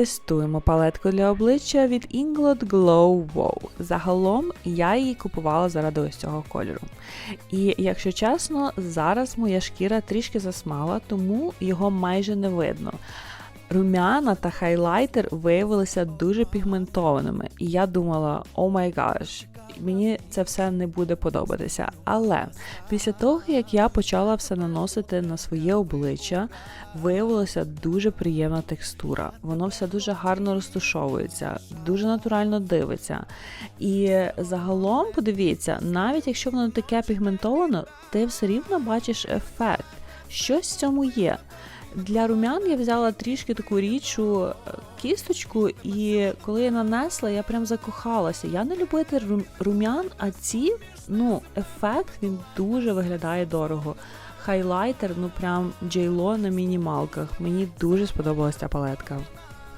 Тестуємо палетку для обличчя від Inglot Glow Wow. Загалом я її купувала заради ось цього кольору. І якщо чесно, зараз моя шкіра трішки засмала, тому його майже не видно. Румяна та хайлайтер виявилися дуже пігментованими, і я думала, о май гаш, мені це все не буде подобатися. Але після того, як я почала все наносити на своє обличчя, виявилася дуже приємна текстура. Воно все дуже гарно розтушовується, дуже натурально дивиться. І загалом, подивіться, навіть якщо воно таке пігментоване, ти все рівно бачиш ефект. Щось в цьому є. Для румян я взяла трішки таку річу е, кісточку, і коли я нанесла, я прям закохалася. Я не любитель румян, а ці, ну, ефект він дуже виглядає дорого. Хайлайтер, ну прям джейло на мінімалках. Мені дуже сподобалася ця палетка.